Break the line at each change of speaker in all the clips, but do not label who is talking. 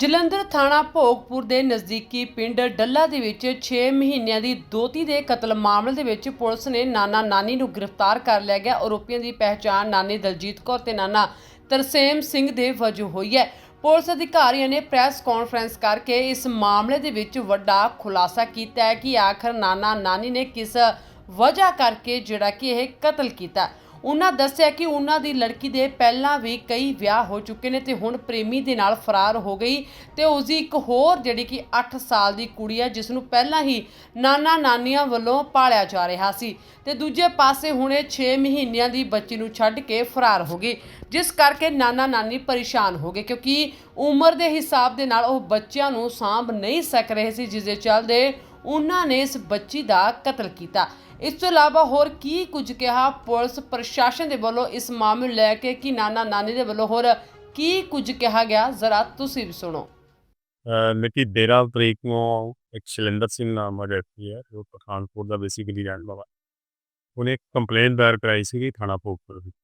ਜਲੰਧਰ ਥਾਣਾ ਭੋਗਪੁਰ ਦੇ ਨਜ਼ਦੀਕੀ ਪਿੰਡ ਡੱਲਾ ਦੇ ਵਿੱਚ 6 ਮਹੀਨਿਆਂ ਦੀ ਦੋਤੀ ਦੇ ਕਤਲ ਮਾਮਲੇ ਦੇ ਵਿੱਚ ਪੁਲਿਸ ਨੇ ਨਾਨਾ ਨਾਨੀ ਨੂੰ ਗ੍ਰਿਫਤਾਰ ਕਰ ਲਿਆ ਗਿਆ। ਆਰੋਪੀਆਂ ਦੀ ਪਹਿਚਾਣ ਨਾਨੀ ਦਲਜੀਤ ਕੌਰ ਤੇ ਨਾਨਾ ਤਰਸੇਮ ਸਿੰਘ ਦੇ ਵਜੋਂ ਹੋਈ ਹੈ। ਪੁਲਿਸ ਅਧਿਕਾਰੀਆਂ ਨੇ ਪ੍ਰੈਸ ਕਾਨਫਰੰਸ ਕਰਕੇ ਇਸ ਮਾਮਲੇ ਦੇ ਵਿੱਚ ਵੱਡਾ ਖੁਲਾਸਾ ਕੀਤਾ ਹੈ ਕਿ ਆਖਰ ਨਾਨਾ ਨਾਨੀ ਨੇ ਕਿਸ ਵਜ੍ਹਾ ਕਰਕੇ ਜਿਹੜਾ ਕਿ ਇਹ ਕਤਲ ਕੀਤਾ। ਉਹਨਾਂ ਦੱਸਿਆ ਕਿ ਉਹਨਾਂ ਦੀ ਲੜਕੀ ਦੇ ਪਹਿਲਾਂ ਵੀ ਕਈ ਵਿਆਹ ਹੋ ਚੁੱਕੇ ਨੇ ਤੇ ਹੁਣ ਪ੍ਰੇਮੀ ਦੇ ਨਾਲ ਫਰਾਰ ਹੋ ਗਈ ਤੇ ਉਸ ਦੀ ਇੱਕ ਹੋਰ ਜਿਹੜੀ ਕਿ 8 ਸਾਲ ਦੀ ਕੁੜੀ ਹੈ, ਜਿਸ ਨੂੰ ਪਹਿਲਾਂ ਹੀ ਨਾਨਾ ਨਾਨੀਆਂ ਵੱਲੋਂ ਪਾਲਿਆ ਜਾ ਰਿਹਾ ਸੀ ਤੇ ਦੂਜੇ ਪਾਸੇ ਹੁਣ ਇਹ 6 ਮਹੀਨਿਆਂ ਦੀ ਬੱਚੀ ਨੂੰ ਛੱਡ ਕੇ ਫਰਾਰ ਹੋ ਗਈ, ਜਿਸ ਕਰਕੇ ਨਾਨਾ ਨਾਨੀ ਪਰੇਸ਼ਾਨ ਹੋ ਗਏ ਕਿਉਂਕਿ ਉਮਰ ਦੇ ਹਿਸਾਬ ਦੇ ਨਾਲ ਉਹ ਬੱਚਿਆਂ ਨੂੰ ਸਾਂਭ ਨਹੀਂ ਸਕ ਰਹੇ ਸੀ, ਜਿਸ ਦੇ ਚੱਲਦੇ ਉਹਨਾਂ ਨੇ ਇਸ ਬੱਚੀ ਦਾ ਕਤਲ ਕੀਤਾ। ਇਸ ਤੋਂ ਇਲਾਵਾ ਹੋਰ ਕੀ ਕੁਝ ਕਿਹਾ ਪੁਲਿਸ ਪ੍ਰਸ਼ਾਸਨ ਦੇ ਵੱਲੋਂ ਇਸ ਮਾਮਲੇ ਨੂੰ ਲੈ ਕੇ ਕਿ ਨਾਨਾ ਨਾਨੀ ਦੇ ਵੱਲੋਂ ਹੋਰ ਕੀ ਕੁਝ ਕਿਹਾ ਗਿਆ? ਜ਼ਰਾ ਤੁਸੀਂ ਵੀ ਸੁਣੋ।
ਅਹ ਮਿਤੀ 13 ਤਰੀਕ ਨੂੰ ਇੱਕ ਸ਼ੈਲਿੰਦਰ ਸਿੰਘ ਨਾਮ ਦਾ ਵਿਅਕਤੀ ਹੈ, ਜੋ ਪਠਾਨਕੋਟ ਦਾ ਬੇਸਿਕਲੀ ਰਹਿਣ ਵਾਲਾ। ਉਹਨੇ ਇੱਕ ਕੰਪਲੇਂਟ ਦਾਇਰ ਕਰਾਈ ਸੀਗੀ ਥਾਣਾ ਭੋਗਪੁਰ ਵਿੱਚ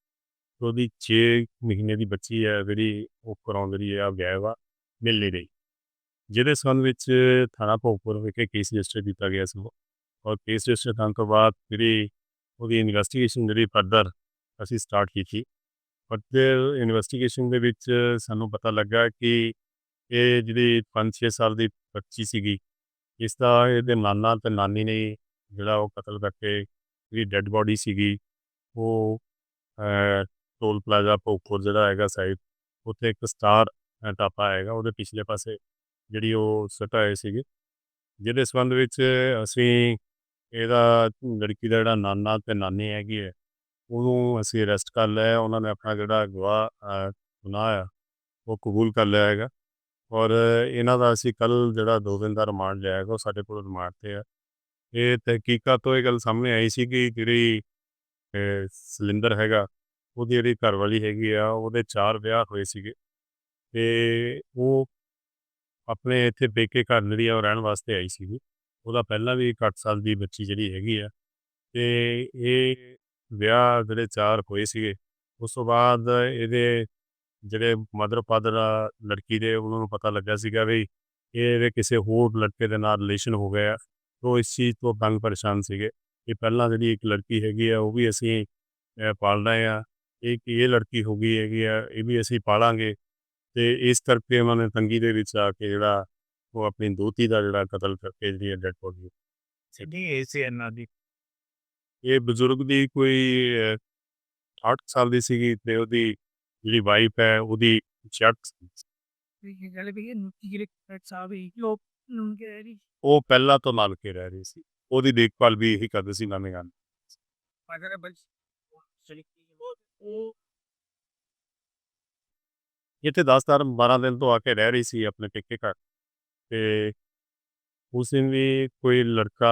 ਉਹਦੀ 6 ਮਹੀਨੇ ਦੀ ਬੱਚੀ ਹੈ, ਜਿਹੜੀ ਉਹ ਘਰੋਂ ਜਿਹੜੀ ਆ ਗਾਇਬ ਆ ਮਿਲ ਨਹੀਂ ਰਹੀ। ਜਿਹਦੇ ਸੰਬੰਧ ਵਿੱਚ ਥਾਣਾ ਭੋਗਪੁਰ ਵਿਖੇ ਕੇਸ ਰਜਿਸਟਰ ਕੀਤਾ ਗਿਆ ਸੀ ਔਰ ਕੇਸ ਰਜਿਸਟਰ ਕਰਨ ਤੋਂ ਬਾਅਦ ਜਿਹੜੀ ਉਹਦੀ ਇਨਵੈਸਟੀਗੇਸ਼ਨ ਜਿਹੜੀ ਫਰਦਰ ਅਸੀਂ ਸਟਾਰਟ ਕੀਤੀ। ਫਰਦਰ ਇਨਵੈਸਟੀਗੇਸ਼ਨ ਦੇ ਵਿੱਚ ਸਾਨੂੰ ਪਤਾ ਲੱਗਾ ਕਿ ਇਹ ਜਿਹੜੀ 5-6 ਸਾਲ ਦੀ ਬੱਚੀ ਸੀਗੀ, ਇਸ ਦਾ ਇਹਦੇ ਨਾਨਾ ਤੇ ਨਾਨੀ ਨੇ ਜਿਹੜਾ ਉਹ ਕਤਲ ਕਰਕੇ ਜਿਹੜੀ ਡੈੱਡ ਬੋਡੀ ਸੀਗੀ, ਉਹ ਟੋਲ ਪਲਾਜ਼ਾ ਭੋਗਪੁਰ ਜਿਹੜਾ ਹੈਗਾ ਸਾਈਡ ਉੱਥੇ ਇੱਕ ਸਟਾਰ ਟਾਪਾ ਹੈਗਾ ਉਹਦੇ ਪਿਛਲੇ ਪਾਸੇ। ਜਿਹੜੀ ਉਹ ਸਟਾਏ ਸੀਗੇ। ਜਿਹਦੇ ਸੰਬੰਧ ਵਿੱਚ ਅਸੀਂ ਇਹਦਾ ਲੜਕੀ ਦਾ ਜਿਹੜਾ ਨਾਨਾ ਤੇ ਨਾਨੀ ਹੈਗੀ ਹੈ ਉਹਨੂੰ ਅਸੀਂ ਅਰੈਸਟ ਕਰ ਲਿਆ ਉਹਨਾਂ ਨੇ ਆਪਣਾ ਜਿਹੜਾ ਗਵਾਹ ਗੁਨਾਹ ਆ ਉਹ ਕਬੂਲ ਕਰ ਲਿਆ ਹੈਗਾ। ਔਰ ਇਹਨਾਂ ਦਾ ਅਸੀਂ ਕੱਲ ਜਿਹੜਾ ਦੋ ਦਿਨ ਦਾ ਰਿਮਾਂਡ ਲਿਆ ਹੈਗਾ ਉਹ ਸਾਡੇ ਕੋਲ ਰਿਮਾਂਡ ਤੇ ਆ ਇਹ ਤਹਿਕੀਕਾਤ ਤੋਂ ਇਹ ਗੱਲ ਸਾਹਮਣੇ ਆਈ ਸੀ ਕਿ ਜਿਹੜੀ ਅਹ, ਸਿਲਿੰਡਰ ਹੈਗਾ ਉਹਦੀ ਜਿਹੜੀ ਘਰਵਾਲੀ ਹੈਗੀ ਆ ਉਹਦੇ ਚਾਰ ਵਿਆਹ ਹੋਏ ਸੀਗੇ। ਤੇ ਉਹ ਆਪਣੇ ਇੱਥੇ ਪੇਕੇ ਘਰ ਜਿਹੜੀ ਆ ਉਹ ਰਹਿਣ ਵਾਸਤੇ ਆਈ ਸੀਗੀ। ਉਹਦਾ ਪਹਿਲਾਂ ਵੀ ਇੱਕ 8 ਸਾਲ ਦੀ ਬੱਚੀ ਜਿਹੜੀ ਹੈਗੀ ਆ। ਤੇ ਇਹ ਵਿਆਹ ਜਿਹੜੇ ਚਾਰ ਹੋਏ ਸੀਗੇ ਉਸ ਤੋਂ ਬਾਅਦ ਇਹਦੇ ਜਿਹੜੇ ਮਦਰ ਫਾਦਰ ਆ ਲੜਕੀ ਦੇ ਉਹਨਾਂ ਨੂੰ ਪਤਾ ਲੱਗਾ ਸੀਗਾ ਵੀ ਇਹ ਇਹਦੇ ਕਿਸੇ ਹੋਰ ਲੜਕੇ ਦੇ ਨਾਲ ਰਿਲੇਸ਼ਨ ਹੋ ਗਿਆ ਤੋਂ ਇਸ ਚੀਜ਼ ਤੋਂ ਤੰਗ ਪਰੇਸ਼ਾਨ ਸੀਗੇ ਇਹ ਪਹਿਲਾਂ ਜਿਹੜੀ ਇੱਕ ਲੜਕੀ ਹੈਗੀ ਆ ਉਹ ਵੀ ਅਸੀਂ ਅਹ, ਪਾਲ ਰਹੇ ਆ ਇੱਕ ਇਹ ਲੜਕੀ ਹੋ ਗਈ ਹੈਗੀ ਆ ਇਹ ਵੀ ਅਸੀਂ ਪਾਲਾਂਗੇ। ਤੇ ਇਸ ਕਰਕੇ ਉਹਨਾਂ ਨੇ ਤੰਗੀ ਦੇ ਵਿੱਚ ਆ ਕੇ ਜਿਹੜਾ ਉਹ ਆਪਣੀ ਦੋਤੀ ਦਾ ਜਿਹੜਾ ਕਤਲ ਕਰਕੇ ਜਿਹੜੀ ਡੈਡ ਬੋਡੀ
ਸਿੱਧੀ ਏਜ ਸੀ ਇਹਨਾਂ ਦੀ?
ਇਹ ਬਜ਼ੁਰਗ ਦੀ ਕੋਈ ਅਹ, 60 ਸਾਲ ਦੀ ਸੀਗੀ ਤੇ ਉਹਦੀ ਜਿਹੜੀ ਵਾਈਫ ਹੈ ਉਹਦੀ 66 ਸੀ।
ਇਹ ਗੱਲ ਵੀ ਇਹ ਨੀਤੀ ਜਿਹੜੇ ਸਾਹਿਬ ਹੀ ਲੋਕ ਨੂੰ ਕਹਿ ਰਹੀ
ਉਹ ਪਹਿਲਾਂ ਤੋਂ ਨਾਲ ਕੇ ਰਹਿ ਰਹੀ ਸੀ। ਉਹਦੀ ਦੇਖਭਾਲ ਵੀ ਇਹੀ ਕਰਦੇ ਸੀ ਨਵੇਂ ਗਾਨ
ਅਗਰ ਬਲ ਚਲੀ ਉਹ
ਇੱਥੇ 10 ਤਾਰ 12 ਦਿਨ ਤੋਂ ਆ ਕੇ ਰਹਿ ਰਹੀ ਸੀ ਆਪਣੇ ਪੇਕੇ ਘਰ। ਤੇ ਉਸ ਦਿਨ ਵੀ ਕੋਈ ਲੜਕਾ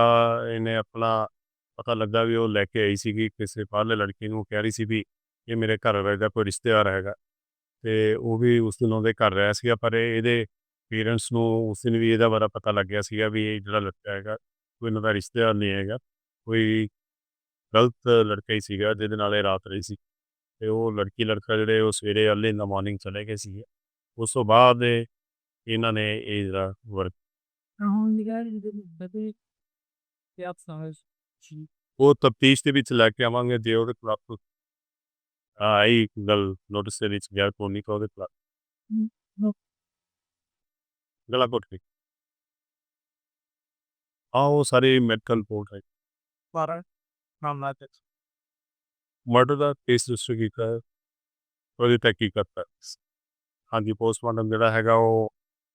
ਇਹਨੇ ਆਪਣਾ ਪਤਾ ਲੱਗਾ ਵੀ ਉਹ ਲੈ ਕੇ ਆਈ ਸੀਗੀ, ਕਿਸੇ ਬਾਹਰਲੇ ਲੜਕੀ ਨੂੰ ਕਹਿ ਰਹੀ ਸੀ ਵੀ ਇਹ ਮੇਰੇ ਘਰ ਵਾਲੇ ਦਾ ਕੋਈ ਰਿਸ਼ਤੇਦਾਰ ਹੈਗਾ। ਤੇ ਉਹ ਵੀ ਉਸ ਦਿਨ ਉਹਦੇ ਘਰ ਰਿਹਾ ਸੀਗਾ, ਪਰ ਇਹਦੇ ਪੇਰੈਂਟਸ ਨੂੰ ਉਸ ਦਿਨ ਵੀ ਇਹਦਾ ਬਾਰੇ ਪਤਾ ਲੱਗਿਆ ਸੀਗਾ ਵੀ ਇਹ ਜਿਹੜਾ ਲੜਕਾ ਹੈਗਾ, ਕੋਈ ਇਹਨਾਂ ਦਾ ਰਿਸ਼ਤੇਦਾਰ ਨਹੀਂ ਹੈਗਾ, ਕੋਈ ਗਲਤ ਲੜਕਾ ਹੀ ਸੀਗਾ, ਜਿਹਦੇ ਨਾਲ ਇਹ ਰਾਤ ਰਹੀ ਸੀ। ਤੇ ਉਹ ਲੜਕੀ ਲੜਕਾ ਜਿਹੜੇ ਉਹ ਸਵੇਰੇ ਅਰਲੀ ਇਨ ਦਾ ਮਾਰਨਿੰਗ ਚਲੇ ਗਏ ਸੀਗੇ। ਉਸ ਤੋਂ ਬਾਅਦ ਇਹ- ਇਹਨਾਂ ਨੇ ਇਹ ਜਿਹੜਾ ਵਰਕ
ਹੁਣ ਨਿਗਾਹ ਦੇ ਬਦੇ ਤੇ ਆਪ ਸਮਝ ਜੀ।
ਉਹ ਤਫਤੀਸ਼ ਦੇ ਵਿੱਚ ਲੈ ਕੇ ਆਵਾਂਗੇ ਜੇ ਉਹਦੇ ਖਿਲਾਫ ਆਈ ਗੱਲ ਨੋਟਿਸ ਦੇ ਵਿੱਚ ਗਿਆ ਕੋਈ ਨਹੀਂ ਉਹਦੇ ਖਿਲਾਫ। ਗਲਾ ਘੁੱਟ ਕੇ ਉਹ ਸਾਰੇ ਮੈਡੀਕਲ ਰਿਪੋਰਟ ਹੈ।
ਪਰ ਨਾਮ ਨਾ ਤੇ
ਮਰਡਰ ਦਾ ਕੇਸ ਰਜਿਸਟਰ ਕੀਤਾ ਹੈ। ਉਹਦੀ ਤਹਿਕੀਕਤ ਹੈ। ਹਾਂਜੀ, ਪੋਸਟਮਾਰਟਮ ਜਿਹੜਾ ਹੈਗਾ ਉਹ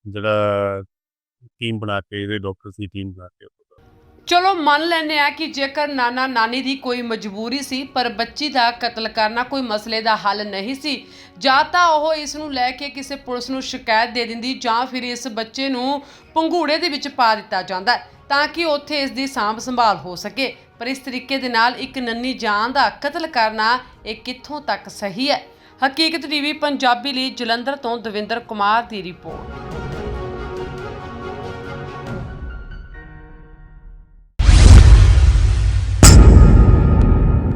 ਜਿਹੜਾ ਟੀਮ ਬਣਾ ਕੇ, ਇਹਦੇ ਡਾਕਟਰ ਦੀ ਟੀਮ ਬਣਾ ਕੇ
ਚਲੋ ਮੰਨ ਲੈਂਦੇ ਆ ਕਿ ਜੇਕਰ ਨਾਨਾ ਨਾਨੀ ਦੀ ਕੋਈ ਮਜਬੂਰੀ ਸੀ, ਪਰ ਬੱਚੀ ਦਾ ਕਤਲ ਕਰਨਾ ਕੋਈ ਮਸਲੇ ਦਾ ਹੱਲ ਨਹੀਂ ਸੀ, ਜਾਂ ਤਾਂ ਉਹ ਇਸ ਨੂੰ ਲੈ ਕੇ ਕਿਸੇ ਪੁਲਿਸ ਨੂੰ ਸ਼ਿਕਾਇਤ ਦੇ ਦਿੰਦੀ ਜਾਂ ਫਿਰ ਇਸ ਬੱਚੇ ਨੂੰ ਪੰਘੂੜੇ ਦੇ ਵਿੱਚ ਪਾ ਦਿੱਤਾ ਜਾਂਦਾ ਤਾਂ ਕਿ ਉੱਥੇ ਇਸ ਦੀ ਸਾਂਭ ਸੰਭਾਲ ਹੋ ਸਕੇ। ਪਰ ਇਸ ਤਰੀਕੇ ਦੇ ਨਾਲ ਇੱਕ ਨੰਨੀ ਜਾਨ ਦਾ ਕਤਲ ਕਰਨਾ ਇਹ ਕਿੱਥੋਂ ਤੱਕ ਸਹੀ ਹੈ? ਹਕੀਕਤ ਟੀਵੀ, ਪੰਜਾਬੀ ਲਈ ਜਲੰਧਰ ਤੋਂ ਦਵਿੰਦਰ ਕੁਮਾਰ ਦੀ ਰਿਪੋਰਟ।